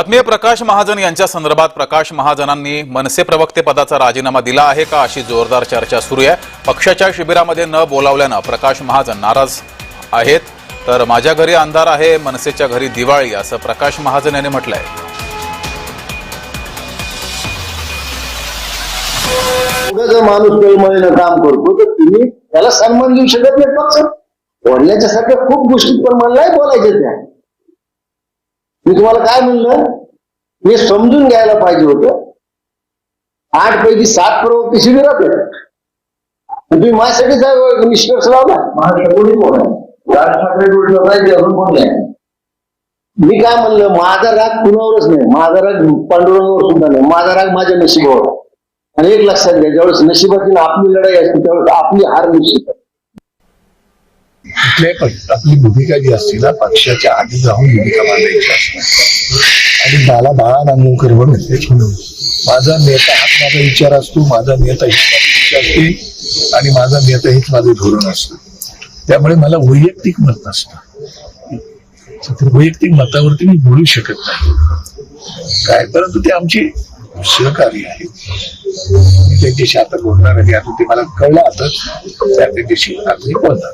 बातमी प्रकाश महाजन यांच्या संदर्भात प्रकाश महाजनांनी मनसे प्रवक्ते पदाचा राजीनामा दिला आहे का अशी जोरदार चर्चा सुरू आहे. पक्षाच्या शिबिरामध्ये न बोलावल्यानं प्रकाश महाजन नाराज आहेत. तर माझ्या घरी अंधार आहे मनसेच्या घरी दिवाळी असं प्रकाश महाजन यांनी म्हटलंय. जर माणूस तळमळीनं काम करतो तर तुम्ही त्याला सन्मान देऊ शकत नाही पक्ष. बोलण्याच्या सारख्या खूप गोष्टी पण मला बोलायच्या त्या. मी तुम्हाला काय म्हणलं? मी समजून घ्यायला पाहिजे होतं. आठ पैकी सात प्रवृत्ती शिबिरात तुम्ही माझ्यासाठीच आहे निष्कर्ष लावला. राज ठाकरे अजून कोण नाही. मी काय म्हणलं? माझा राग कुणावरच नाही. माझा राग पांडुरंगावर सुद्धा नाही. माझा राग माझ्या नशिबावर. आणि एक लक्षात घ्या ज्यावेळेस नशिबाची आपली लढाई असते त्यावेळेस आपली हार निश्चित आहे. कुठल्याही पक्ष आपली भूमिका जी असते ना पक्षाच्या आधी जाऊन भूमिका मांडायची असते. आणि बाला बाळा नांगूकर म्हणून माझा नेता हाच माझा विचार असतो माझा नेता हीच माझी इच्छा असते आणि माझा नेता हेच माझं धोरण असतं. त्यामुळे मला वैयक्तिक मत नसतं. वैयक्तिक मतावरती मी बोलू शकत नाही. काय? परंतु ते आमचे सहकारी आहेत. त्यांच्याशी आता बोलणार आहे. आता ते मला कळलं आता. त्या त्यांच्याशी आता बोलणार.